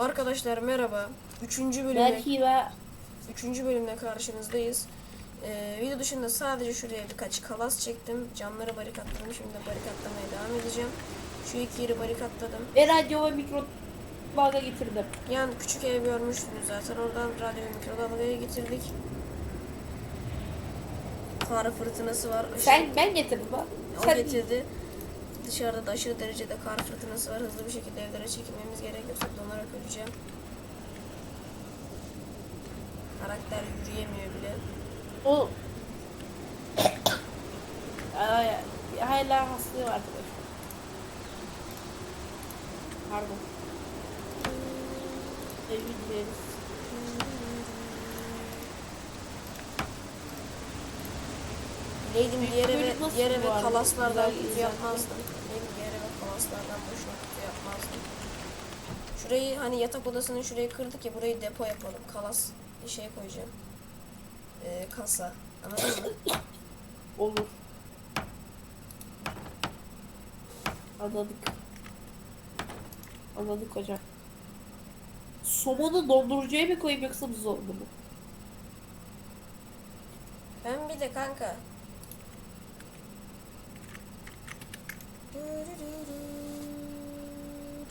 Arkadaşlar merhaba. Üçüncü ve üçüncü bölümle karşınızdayız. Ee, video dışında sadece şuraya birkaç kalas çektim. Camları barikatladım. Şimdi de barikatlamaya devam edeceğim. Şu iki yeri barikatladım. ve radyo ve mikro dalga getirdim. Yan küçük ev görmüştünüz zaten. Oradan radyo ve mikrodalgaya getirdik. Kar fırtınası var. Aşırı- Sen ben getirdim ha. O Sen getirdi. Dışarıda da aşırı derecede kar fırtınası var. Hızlı bir şekilde evlere çekilmemiz gerek yoksa donarak öleceğim. Karakter yürüyemiyor bile. o hala hastalığı var arkadaşlar. Pardon. Özür dileriz. Bileydim diğer eve, diğer eve kalaslardan kutu yapmazdım. Bileydim diğer eve kalaslardan boşuna kutu yapmazdım. Şurayı hani yatak odasının şurayı kırdık ya burayı depo yapalım. Kalas bir şey koyacağım. Ee, kasa. Anladın mı? Olur. Anladık. Anladık hocam. Somonu dondurucuya mı koyayım yoksa buzdolabına mı? Ben bir de kanka.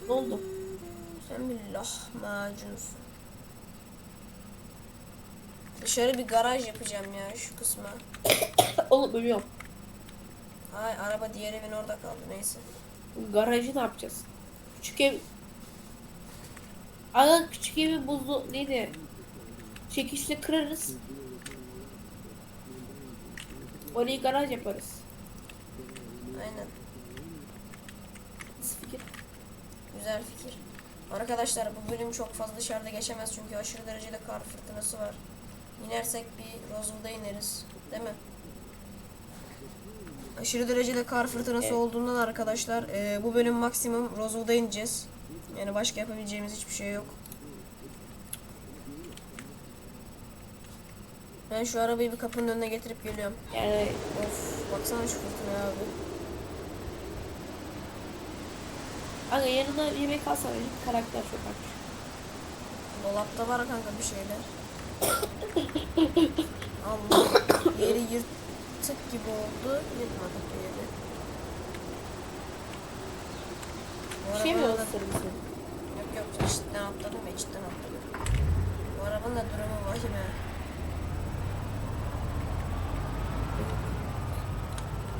Ne oldu? Sen bir lahmacunsun. Dışarı bir garaj yapacağım ya şu kısma. Oğlum ölüyorum. Ay araba diğer evin orada kaldı neyse. Garajı ne yapacağız? Küçük ev... Aga küçük evin buzlu neydi? Çekişle kırarız. Orayı garaj yaparız. Aynen. Nasıl fikir? Güzel fikir. Arkadaşlar bu bölüm çok fazla dışarıda geçemez çünkü aşırı derecede kar fırtınası var. İnersek bir Rosewood'a ineriz. Değil mi? Aşırı derecede kar fırtınası Evet. olduğundan arkadaşlar e, bu bölüm maksimum Rosewood'a ineceğiz. Yani başka yapabileceğimiz hiçbir şey yok. Ben şu arabayı bir kapının önüne getirip geliyorum. Yani Of baksana şu fırtınaya abi. Aga yanına yemek alsana bir karakter çok aç. Dolapta var kanka bir şeyler. Allah. Yeri yırtık gibi oldu. Yırtmadık yeri. Bir şey mi seni? Yok yok içten atladım ya içten atladım. Bu arabanın da durumu vahime.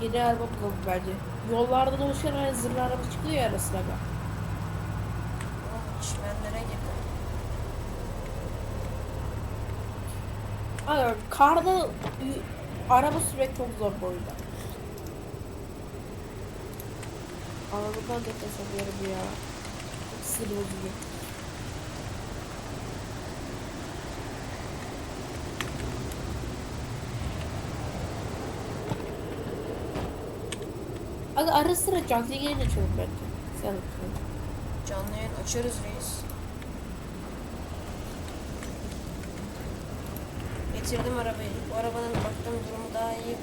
Yeni araba bulalım bence. Yollarda dolaşan hani zırhlı araba çıkıyor ya ara sıra. çimenlere girdim. Karda araba sürmek çok zor bu oyunda. Anadolu'dan nefes alıyorum ya. Sinir bozucu. Aga ara sıra canlı yayın açalım bence. Sen açalım. Canlı yayın açarız reis. Getirdim arabayı. Bu arabanın baktığım durumu daha iyi.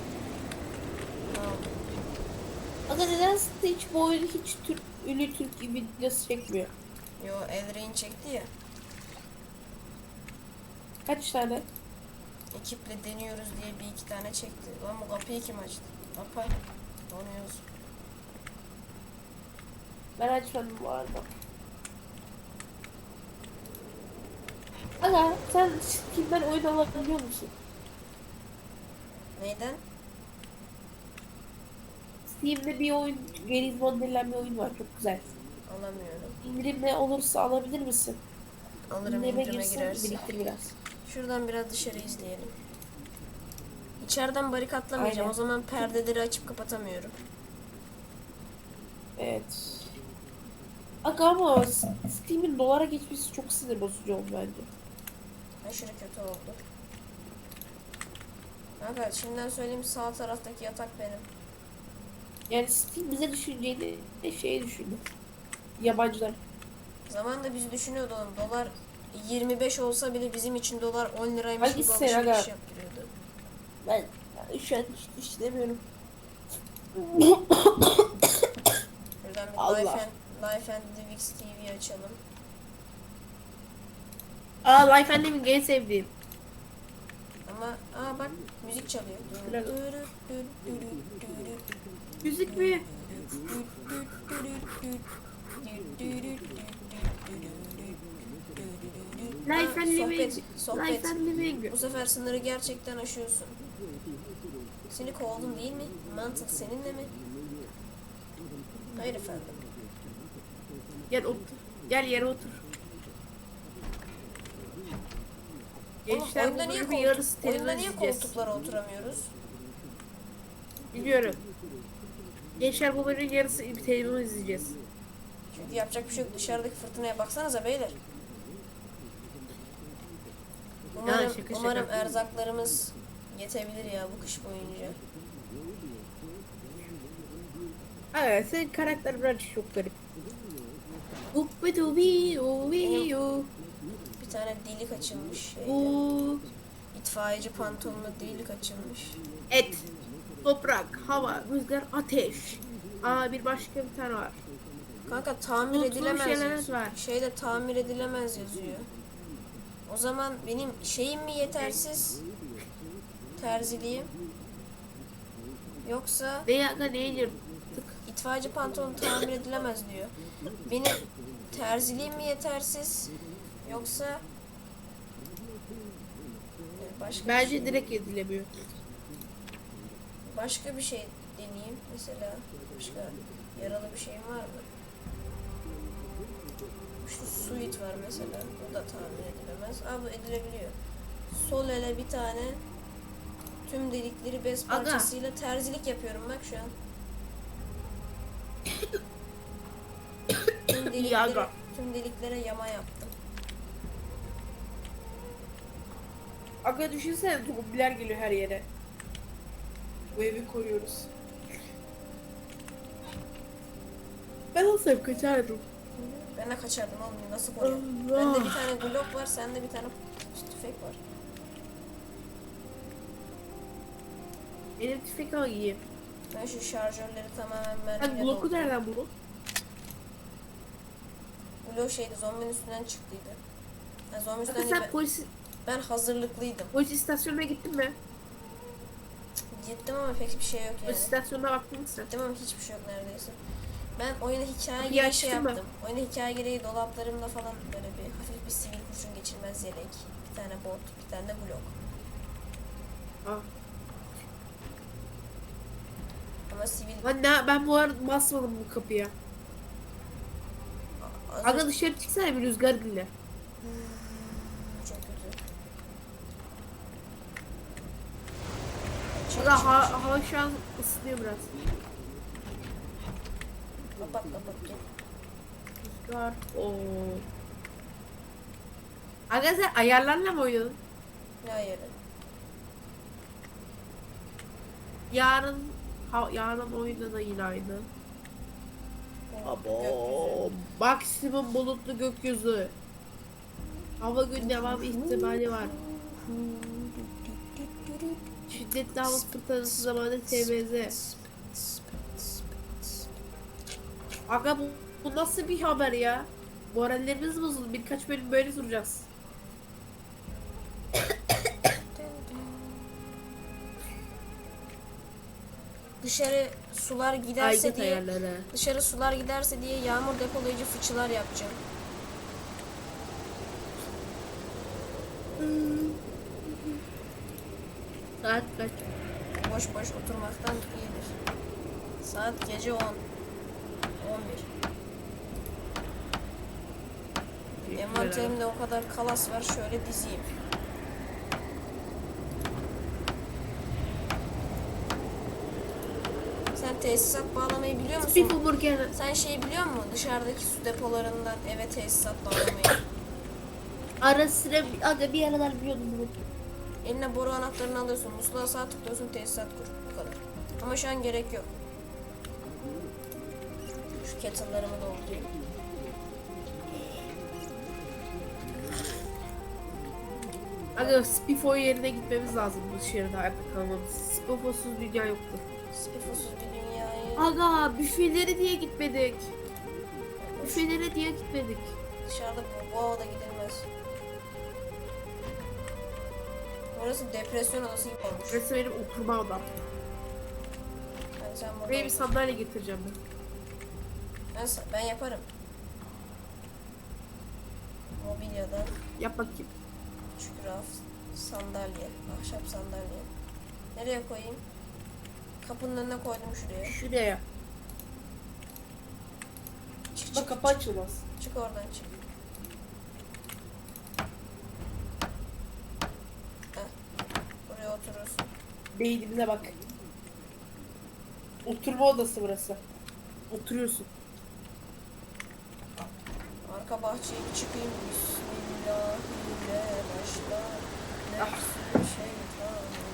Aga nedense hiç bu oyunu hiç Türk, ünlü Türk videosu çekmiyor. Yo Elrain çekti ya. Kaç tane? Ekiple deniyoruz diye bir iki tane çekti. Lan bu kapıyı kim açtı? Kapay. Donuyoruz. Ben açmadım bu arada. Aga sen Steam'den oyun alabiliyor musun? Neyden? Steam'de bir oyun, Gerizmon denilen bir oyun var çok güzel. Alamıyorum. İndirimle olursa alabilir misin? Alırım İndirime indirime girsin, girerse. biriktir biraz. Şuradan biraz dışarı izleyelim. İçeriden barikatlamayacağım. Aynen. O zaman perdeleri açıp kapatamıyorum. Evet. Aga ama Steam'in dolara geçmesi çok sinir bozucu oldu bence. Aşırı kötü oldu. Kanka şimdiden söyleyeyim sağ taraftaki yatak benim. Yani Steam bize düşüneceğini şey düşündü. Yabancılar. Zamanında biz düşünüyordu oğlum dolar 25 olsa bile bizim için dolar 10 liraymış gibi sen aga? alışveriş yaptırıyordu. Ben hiç işlemiyorum. Buradan bir Allah. And, Life and Livix TV açalım. Aa Life Endem'in en sevdiğim. Ama aa bak müzik çalıyor. Müzik mi? Life Aa, Endem'in. sohbet. Life Endem'in. Bu sefer sınırı gerçekten aşıyorsun. Seni kovdum değil mi? Mantık seninle mi? Hayır efendim. Gel otur. Gel yere otur. Gençler oyunda niye, koltuk, yarısı oyunda televizyon niye koltuklara oturamıyoruz? Biliyorum. Gençler bu bölümün yarısı bir televizyon izleyeceğiz. Çünkü yapacak bir şey yok. Dışarıdaki fırtınaya baksanıza beyler. Umarım, şaka şaka. umarım erzaklarımız yetebilir ya bu kış boyunca. Evet senin karakter biraz çok garip. Uppi dubi uvi u. Bir tane delik açılmış şeyde. U. İtfaiyeci pantolonuna delik açılmış. Et. Toprak, hava, rüzgar, ateş. Aa bir başka bir tane var. Kanka tamir Unutulmuş edilemez şeyler var. Şeyde tamir edilemez yazıyor. O zaman benim şeyim mi yetersiz? Terziliğim. Yoksa Ne yaga ne yiyeceğim? itfaiyeci pantolon tamir edilemez diyor. Benim terziliğim mi yetersiz? Yoksa başka Bence şey, direkt edilemiyor. başka bir şey deneyeyim. Mesela başka yaralı bir şeyim var mı? Şu suit var mesela. O da tamir edilemez. Aa bu edilebiliyor. Sol ele bir tane tüm delikleri bez parçasıyla terzilik yapıyorum bak şu an. tüm deliklere, tüm deliklere yama yaptım. Aga düşünsene zombiler geliyor her yere. Bu evi koruyoruz. Ben olsam kaçardım. Ben de kaçardım oğlum nasıl koruyorum? Allah. Bende bir tane glock var, sende bir tane tüfek var. Benim tüfek alayım. Ben şu şarjörleri tamamen mermiyle bloku doldurdum. nereden buldun? Glock şeydi zombinin üstünden çıktıydı. Ha, zombi üstünden değil, sen ben, polis, ben hazırlıklıydım. polis istasyonuna gittin mi? Gittim ama pek bir şey yok yani. Polis istasyonuna baktın mı sen? Gittim ama hiçbir şey yok neredeyse. Ben oyuna hikaye Kapıyı gereği şey açtın mı? yaptım. Oyuna hikaye gereği dolaplarımda falan böyle bir hafif bir sivil kurşun geçirmez yelek. Bir tane bot, bir tane de blok. Ah. Ama sivil... Lan ne, ben bu arada basmadım bu kapıya. Aga dışarı çıksana bir rüzgar dinle. Çok kötü. Çık, Aga çık, ha, çık. hava şu an ısınıyor biraz. Kapat kapat gel. Rüzgar. Oo. Aga sen ayarlarla mı oynadın? Ne ayarı? Yarın ha, yarın oyunda da yine aynı. Abo. Maksimum bulutlu gökyüzü. Hava gün devam ihtimali var. Şiddetli hava fırtınası zamanı TMZ. Aga bu, bu nasıl bir haber ya? Morallerimiz bozuldu. Birkaç bölüm böyle duracağız. Dışarı sular giderse Aygıt diye ayarları. dışarı sular giderse diye yağmur depolayıcı fıçılar yapacağım. Saat kaç? Boş boş oturmaktan iyidir. Saat gece 10. 11. Envanterimde o kadar kalas var şöyle dizeyim. Sen tesisat bağlamayı biliyor musun? Spiffle Burger. Sen şey biliyor musun? Dışarıdaki su depolarından eve tesisat bağlamayı. Ara sıra aga bir aralar biliyordum bunu. Eline boru anahtarını alıyorsun. Musluğa sağ tıklıyorsun tesisat kur. Bu kadar. Ama şu an gerek yok. Şu kettle'larımı doldurayım. Aga Spiffo yerine gitmemiz lazım bu dışarıda hayatta kalmamız. Spiffosuz dünya yoktur. Spifosuz bir dünyayı Aga büfeleri diye gitmedik. Büfelere diye gitmedik. dışarıda bu, bu havada gidilmez. Burası depresyon odası gibi olmuş. Burası benim oturma odam. Yani sen burada Buraya bir sandalye getireceğim ben. ben, ben yaparım. Mobilyada Yap bakayım. küçük raf, sandalye, ahşap sandalye. Nereye koyayım? Kapının önüne koydum şuraya. Şuraya. Çık çık Bak kapı açılmaz. çık oradan çık. Heh. Buraya oturursun. Beynimine bak. Oturma odası burası. Oturuyorsun. Arka bahçeye bir çıkayım. Bismillahirrahmanirrahim. Ah. Nefsü şeytanirracim.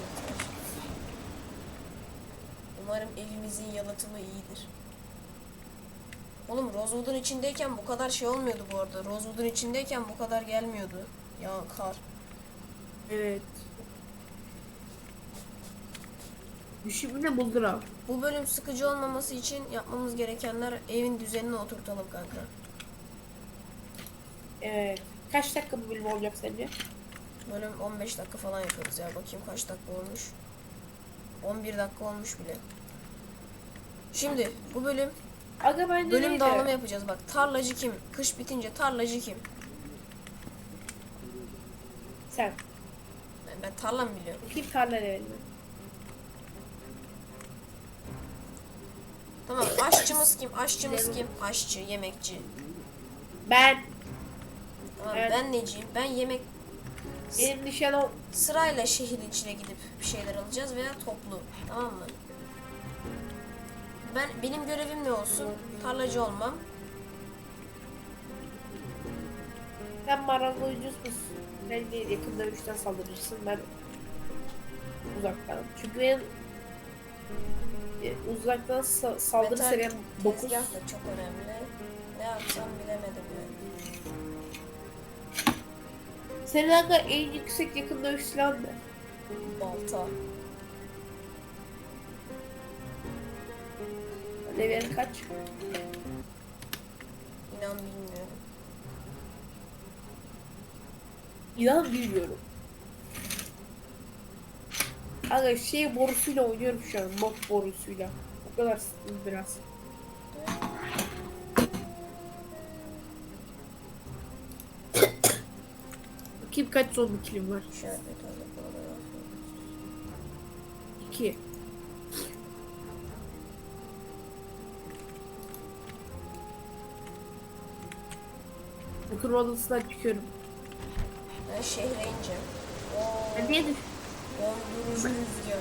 Umarım evimizin yalıtımı iyidir. Oğlum Rosewood'un içindeyken bu kadar şey olmuyordu bu arada. Rosewood'un içindeyken bu kadar gelmiyordu. Ya kar. Evet. Düşümüne buldur abi. Bu bölüm sıkıcı olmaması için yapmamız gerekenler evin düzenini oturtalım kanka. Evet. Kaç dakika bu bölüm olacak sence? Bölüm 15 dakika falan yaparız ya. Bakayım kaç dakika olmuş. 11 dakika olmuş bile. Şimdi bu bölüm Aga bence bölüm neydi? dağılımı yapacağız. Bak tarlacı kim? Kış bitince tarlacı kim? Sen. Ben, ben tarla mı biliyorum? Kim tarla levelini? Tamam aşçımız kim? Aşçımız kim? Aşçı, yemekçi. Ben. Tamam Evet. ben neciyim? Ben yemek Benim nişanım. sırayla şehrin içine gidip bir şeyler alacağız veya toplu. Tamam mı? Ben benim görevim ne olsun? Tarlacı olmam. Sen marangozcuz musun? De yakında üçten saldırırsın. Ben uzaktan. Çünkü ben e, uzaktan sa- saldırı Metal seviyem 9. Tezgah da çok önemli. Ne yapsam bilemedim yani. Senin aga en yüksek yakın dövüş silahın ne? Balta. Level kaç? İnan bilmiyorum. İnan bilmiyorum. Aga şey borusuyla oynuyorum şu an. Mod borusuyla. O kadar sıkıntı biraz. Bakayım kaç son kilim var? Şöyle bir tane kola 2. Oturma odasından çıkıyorum. Ben şehre ineceğim. Oo, niye düş? dondurucu rüzgar.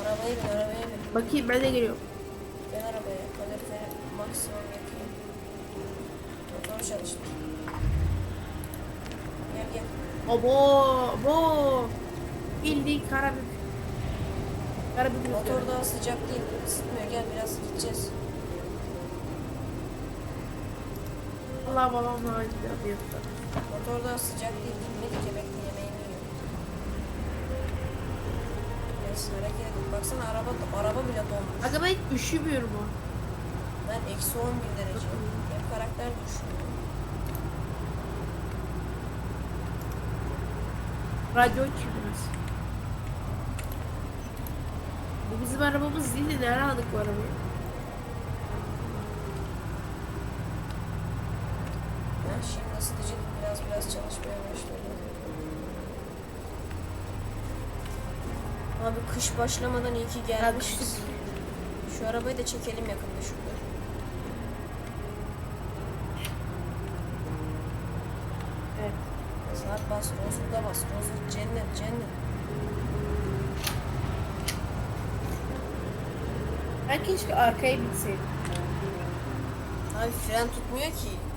Arabaya bin, arabaya bin. Bakayım ben de geliyorum. Ben arabaya. Kaloriferi maksimum yakayım. Motoru çalıştır. Gel gel. Abo, abo. Bildiğin karabük. Karabük Motor daha sıcak değil. Isıtmıyor. Gel biraz gideceğiz. Allah babam daha güzel bir yaptı. Motor daha sıcak değil. Gitmedik yemekli yemeğini yiyor. Neyse hareket edin. Baksana araba, araba bile donmuş. Aga ben hiç üşümüyorum o. Ben eksi 11 derece. Benim karakter de. Radyo açıyoruz. Bu bizim arabamız değil de nereye aldık bu arabayı? Ha, şimdi ısıtıcı biraz biraz çalışmaya başladı. Abi kış başlamadan iyi ki gelmişiz. Şu arabayı da çekelim yakında şurada. Evet. Saat bas, Rosewood'a bas. Rosewood cennet, cennet. Ben keşke arkaya binseydim. Abi fren tutmuyor ki.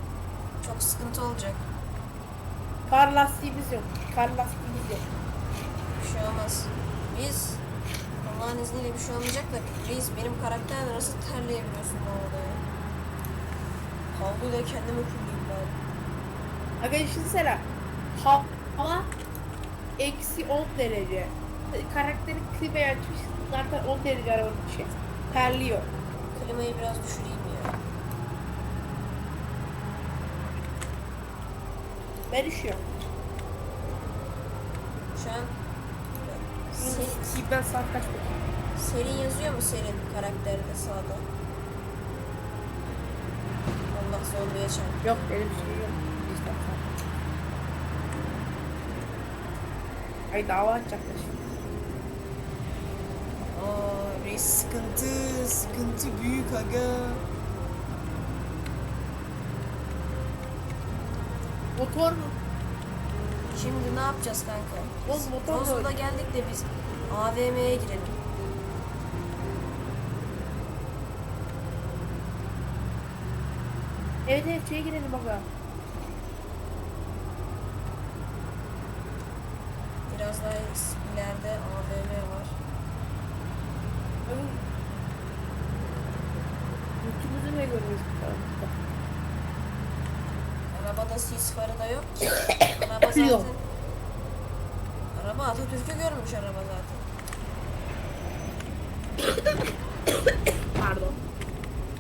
Çok sıkıntı olacak. Kar lastiğimiz yok. Kar lastiğimiz yok. Bir şey olmaz. Biz Allah'ın izniyle bir şey olmayacak da reis benim karakter nasıl terleyebiliyorsun bu arada ya? Havluyla kendimi kullayayım bari. Aga düşünsene. Ha- Hava eksi 10 derece. Karakteri klimayı açmış. Zaten 10 derece arabanın içi. Terliyor. Klimayı biraz düşüreyim ya. Ben üşüyorum. Şu an Serin, saat kaç bakayım? serin yazıyor mu serin karakterde sağda? Allah zombiye çarp. Yok benim şey yok. Ay dava açacaklar şimdi. Aa, reis sıkıntı, sıkıntı büyük aga. Motor mu? Şimdi ne yapacağız kanka? Oğlum motor mu? Geldik de biz AVM'ye girelim. Evet evet şeye girelim aga. Biraz daha ileride AVM var. Abi, Götümüzü ne görüyoruz bu tarafta? Arabada sis farı da yok ki. Araba zaten... Yok. Araba Atatürk'ü görmüş araba zaten. Pardon.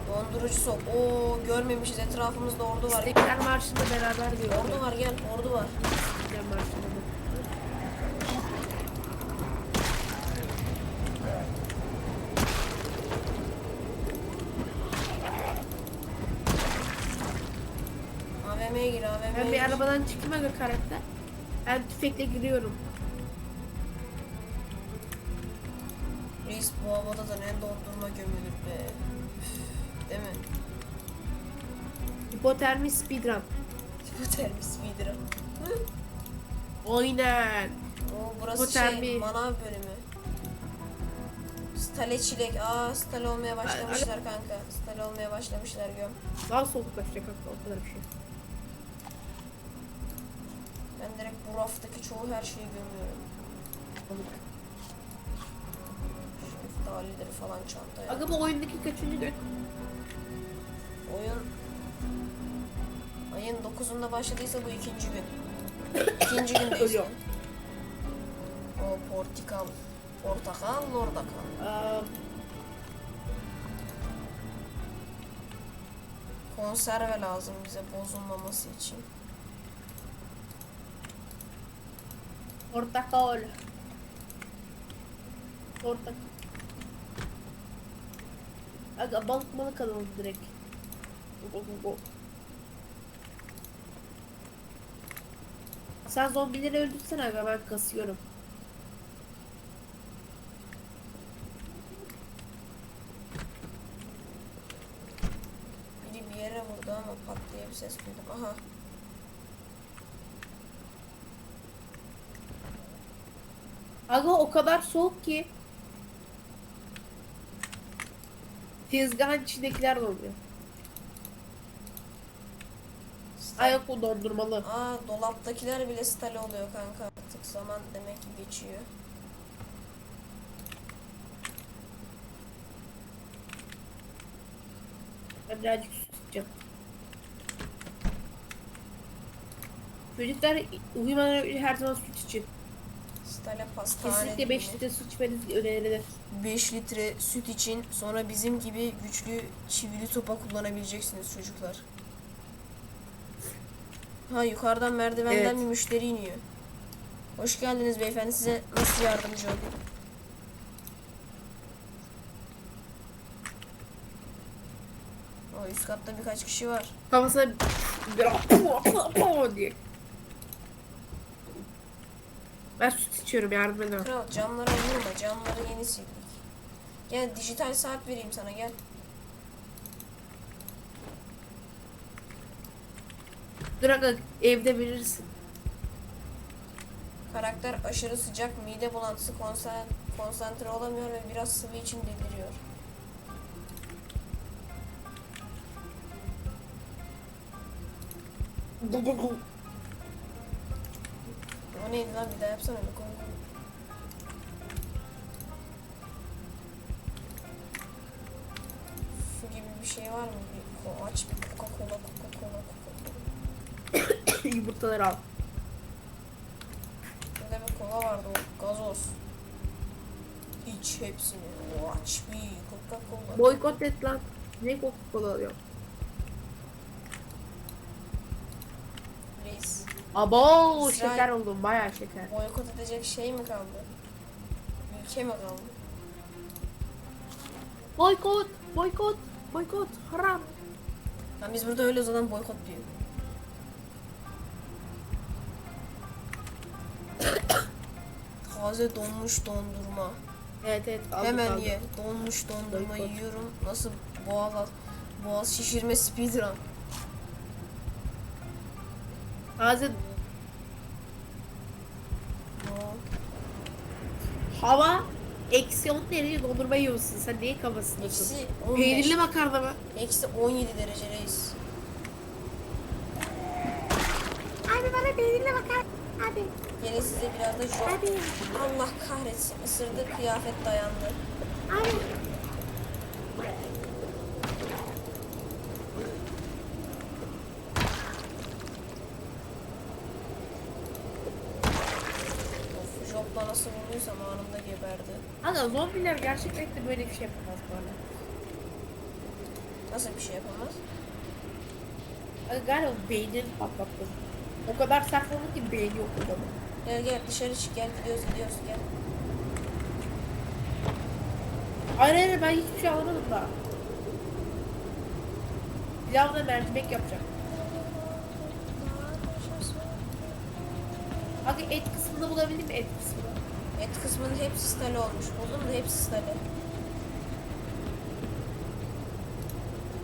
Dondurucu sok. Oo görmemişiz etrafımızda ordu var. İstiklal Marşı'nda beraber diyor. Ordu var gel ordu var. İstiklal Marşı'nda. AVM'ye gir AVM'ye Ben gir. bir arabadan çıktım aga karakter. Ben tüfekle giriyorum. Reis bu havada da ne dondurma gömülür be. Üf, Değil mi? Hipotermi speedrun. Hipotermi speedrun. Aynen. Oo burası Hipotermi. şey manav bölümü. Stale çilek. Aa stale olmaya başlamışlar kanka. Stale olmaya başlamışlar göm. Daha soğuklaşacak hatta o kadar bir şey. Ben direkt bu raftaki çoğu her şeyi gömüyorum. Şeftalileri falan çantaya. Aga bu oyundaki kaçıncı gün? Oyun ayın 9'unda başladıysa bu ikinci gün. İkinci gündeyiz. Ölüyor. O portakal. Portakal orada kal. Aa, Konserve lazım bize bozulmaması için. Portakal. Portakal. Aga balık balık alalım direkt. Go, go, go. Sen zombileri öldürsene aga ben kasıyorum. Biri bir yere vurdu ama pat diye bir ses duydum. Aha. Aga o kadar soğuk ki. Tezgahın içindekiler donuyor. Ay yok o dondurmalı. Aa dolaptakiler bile stale oluyor kanka. Artık zaman demek ki geçiyor. Ben birazcık süt içeceğim. Çocuklar uyumadan önce her zaman süt için. Stale pastane. Kesinlikle 5 litre su içmeniz önerilir. 5 litre süt için sonra bizim gibi güçlü çivili sopa kullanabileceksiniz çocuklar. Ha yukarıdan merdivenden Evet. bir müşteri iniyor. Hoş geldiniz beyefendi. Size nasıl yardımcı olayım? O üst katta birkaç kişi var. Kafasına bir diye. Ben süt içiyorum yardım edin. Kral camlara vurma. Camları yeni sildik. Gel dijital saat vereyim sana gel. Dur aga evde verirsin. Karakter aşırı sıcak, mide bulantısı, konsen- konsantre olamıyor ve biraz sıvı için deliriyor. O neydi lan bir daha yapsana bir konu. Su gibi bir şey var mı? Bir aç bir Coca-Cola, Coca-Cola, Coca-Cola. Yumurtaları al. Burada bir kola vardı o gazoz. İç hepsini. O aç bir Coca-Cola. Boykot et lan. Ne Coca-Cola alıyor? Reis. Abo İsrail- şeker oldum bayağı şeker. Boykot edecek şey mi kaldı? Ülke mi kaldı? Boykot, boykot, boykot, haram. Lan biz burada öyle o zaman boykot diyor. Taze donmuş dondurma. Evet evet aldım, Hemen aldım. ye. Donmuş dondurma Boykot. yiyorum. Nasıl boğaz boğaz şişirme speedrun. Taze hava eksi 10 derece dondurma yiyorsun. Sen neyin kafasındasın? Eksi 15. Peynirli makarna mı? Eksi 17 derecedeyiz. Abi bana peynirli makarna. Abi. Gelin size biraz da jok. Abi. Allah kahretsin. Isırdı kıyafet dayandı. Abi. Of jokla nasıl vurduysam anında geberdi. Aga zombiler gerçekten de böyle bir şey yapamaz böyle. Nasıl bir şey yapamaz? Galiba beynini patlattım. O kadar oldu ki beyni yok adamın. Gel gel dışarı çık gel gidiyoruz gidiyoruz gel. Hayır hayır ben hiçbir şey alamadım daha. Pilavla mercimek yapacağım. Aga et kısmını bulabildim mi et kısmını? Et kısmının hepsi stale olmuş. Buldum da hepsi stale.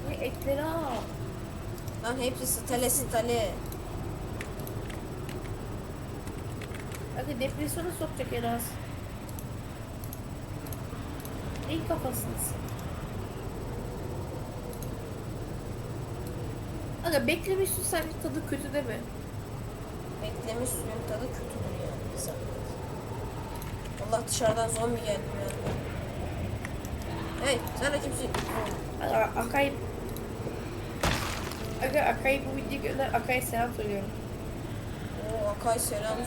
Ve etleri al. Lan hepsi stale stale. Aga depresyona sokacak en az. En kafasındasın. Aga beklemiş su sadece tadı kötü değil mi? Beklemiş suyun tadı kötüdür yani. zahmet. Allah dışarıdan zombi geldi yani. Hey sen de kimsin? Akay... Aga Akay bu videoyu gönder Akay'a selam söylüyorum. Oo Akay selam.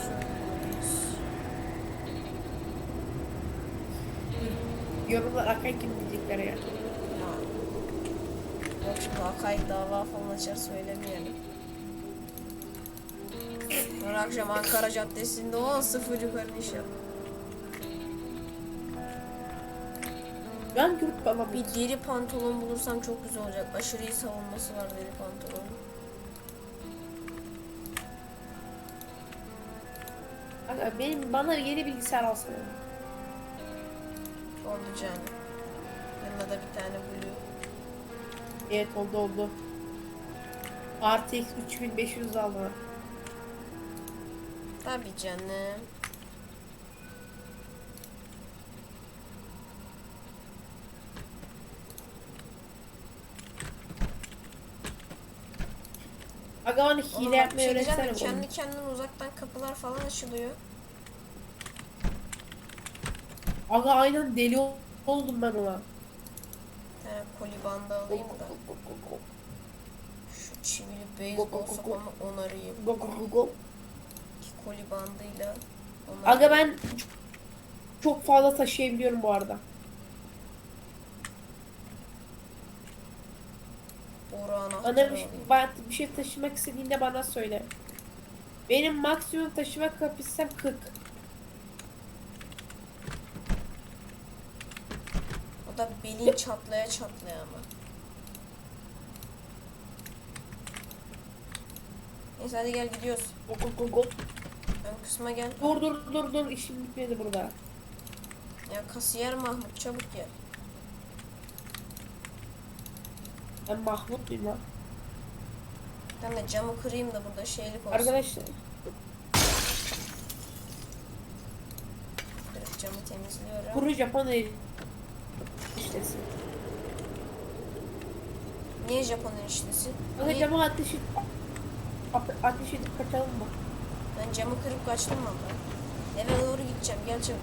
Yorumlar Akay kim diyecekler ya. Yok şimdi Akay dava falan açar söylemeyelim. Sonra akşam Ankara Caddesi'nde o sıfır yukarı iş Ben yurt bana Bir deri pantolon bulursam çok güzel olacak. Aşırı iyi savunması var deri pantolonun. Aga benim bana yeni bilgisayar alsana. Oldu canım. Yanına da bir tane blue. Evet oldu oldu. RTX 3500 aldı. Tabii canım. Aga bana Oğlum hile bir yapmayı şey öğretsene bana. Kendi kendine uzaktan kapılar falan açılıyor. Aga aynen deli ol- oldum ben ona. Bir tane koli bandı alayım da. Şu çivili beyzbol sopamı onarayım. Go go go go. İki koli bandıyla onarayım. Aga ben çok fazla taşıyabiliyorum bu arada. Boru Bana bir, alayım. ben bir şey taşımak istediğinde bana söyle. Benim maksimum taşıma kapasitem 40. O da belin çatlaya çatlaya ama. Neyse hadi gel gidiyoruz. Go go go go. Ön kısma gel. Dur dur dur dur işim bitmedi burada. Ya kasiyer Mahmut çabuk gel. Ben Mahmut muyum lan? Ben de camı kırayım da burada şeylik olsun. Arkadaşlar Kırık camı temizliyorum. kuru Japon el işlesi. Niye Japon eniştesi? Aga Niye? camı ateş et. a- Ateş edip kaçalım mı? Ben camı kırıp kaçtım valla. Eve doğru gideceğim gel çabuk.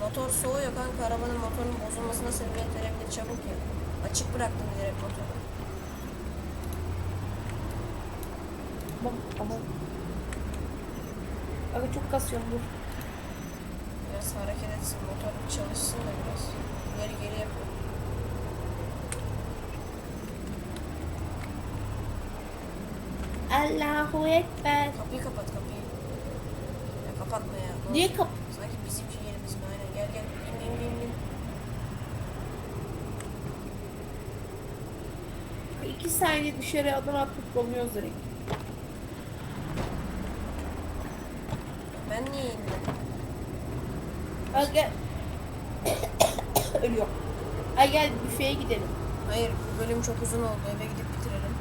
Motor soğuyor kanka arabanın motorun bozulmasına sebebiyet verebilir çabuk ya. Açık bıraktım direkt motoru. Tamam tamam. Aga çok kasıyorum dur. Biraz hareket etsin motor çalışsın da biraz. Geri geri yapıyor. Al Allahu Ekber. Kapıyı kapat kapıyı. Ya kapatma ya. Niye kap? Sanki bizim şey yerimiz mi? Aynen gel gel. Bin bin bin bin. İki saniye dışarı adım atıp donuyoruz direkt. Ben niye indim? Al gel. Ölüyor. Ay gel büfeye gidelim. Hayır bu bölüm çok uzun oldu. Eve gidip bitirelim.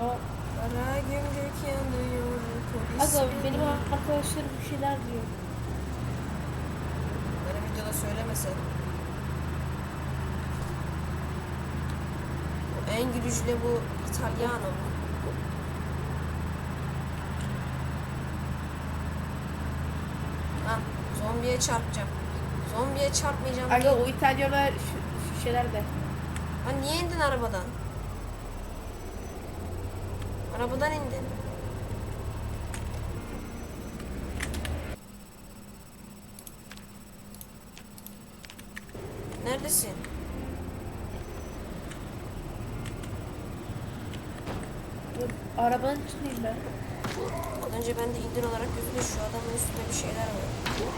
Ama Kara gümrük yanıyor. Polis Aga beni- benim arkadaşlarım bir şeyler diyor. Bana videoda söylemesen. En gülücüle bu İtalyano? Ha, zombiye çarpacağım. Zombiye çarpmayacağım. Aga o İtalyanlar şu, şu şeyler de. Ha niye indin arabadan? Arabadan indin. Neredesin? Dur, Arabanın içindeyim ben. Önce ben de indir olarak gözümde şu adamın üstünde bir şeyler var.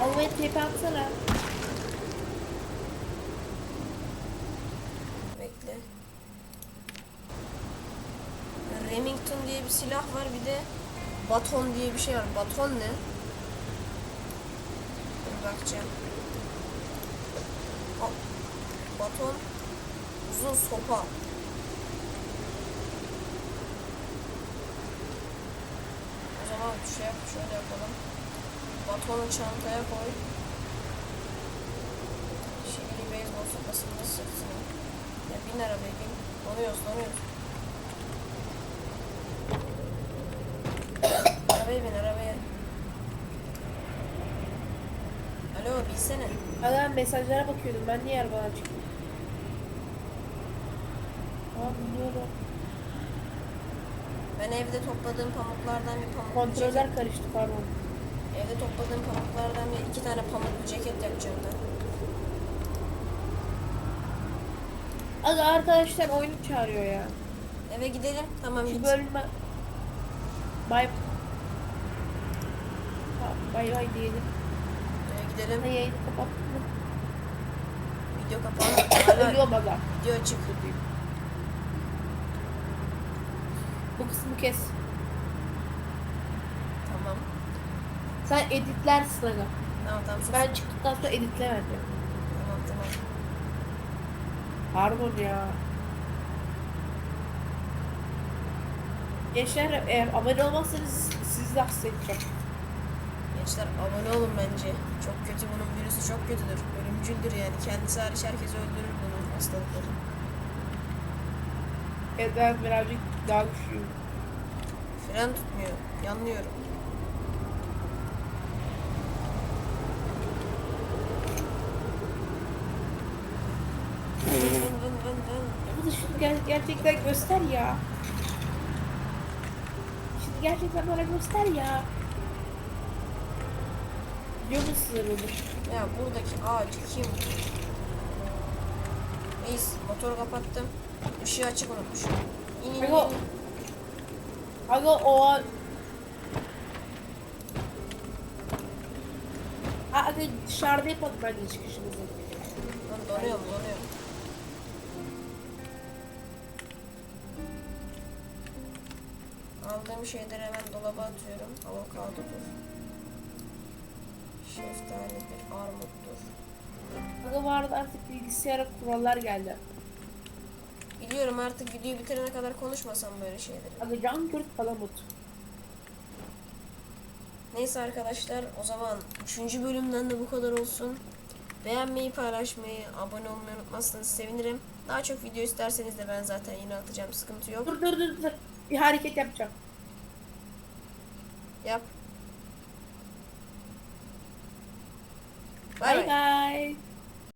Al beni tepe atsana. Bekle. Remington diye bir silah var bir de baton diye bir şey var. Baton ne? Dur bakacağım. Baton uzun sopa. O zaman şey yap, şöyle yapalım. Batonu çantaya koy. Şibili beyzbol sopasını sırtına. Ya bin arabaya bin. Donuyoruz donuyoruz. arabaya bin arabaya. Alo bilsene. Aga mesajlara bakıyordum. Ben niye arabadan çıktım? Aa biliyorum. Ben evde topladığım pamuklardan bir pamuk Kontroller karıştı pardon. Evde topladığım pamuklardan bir iki tane pamuklu ceket yapacağım ben. Aga arkadaşlar oyunu çağırıyor ya. Eve gidelim. Tamam Şu git. bölüme... Bay... Bay bay diyelim. Eve gidelim. Yayını kapattım? Video kapandı. Hala Ölüyorum aga. video açık. Bu kısmı kes. Tamam. Sen editlersin aga. Tamam tamam sus. Ben çıktıktan sonra editle bence. Tamam tamam. Pardon ya. Gençler eğer abone olmazsanız sizi de hasta edeceğim. Gençler abone olun bence. Çok kötü bunun virüsü çok kötüdür. Ölümcüldür yani. Kendisi hariç herkesi öldürür bunun hastalıkları. Evet ben birazcık daha güçlüyüm. Fren tutmuyor. Yanlıyorum. Bu da şunu ger- gerçekten göster ya. Şunu gerçekten bana göster ya. Biliyor musun bunu? Ya buradaki ağacı kim? Reis motoru kapattım. Işığı açık unutmuşum. İn in in. Aga, aga o Aga dışarıda yapalım bence çıkışımızı. Lan donuyorum donuyorum. Aldığım şeyleri hemen dolaba atıyorum. Avokadodur. Şeftalidir, armuttur. Aga vardı artık bilgisayara kurallar geldi. Biliyorum artık videoyu bitirene kadar konuşmasam böyle şeyleri. Aga can kurt palamut. Neyse arkadaşlar o zaman 3. bölümden de bu kadar olsun. Beğenmeyi, paylaşmayı, abone olmayı unutmazsanız sevinirim. Daha çok video isterseniz de ben zaten yine atacağım. Sıkıntı yok. Dur dur dur dur. Bir hareket yapacağım. Yap. Bay Bye bay. bye.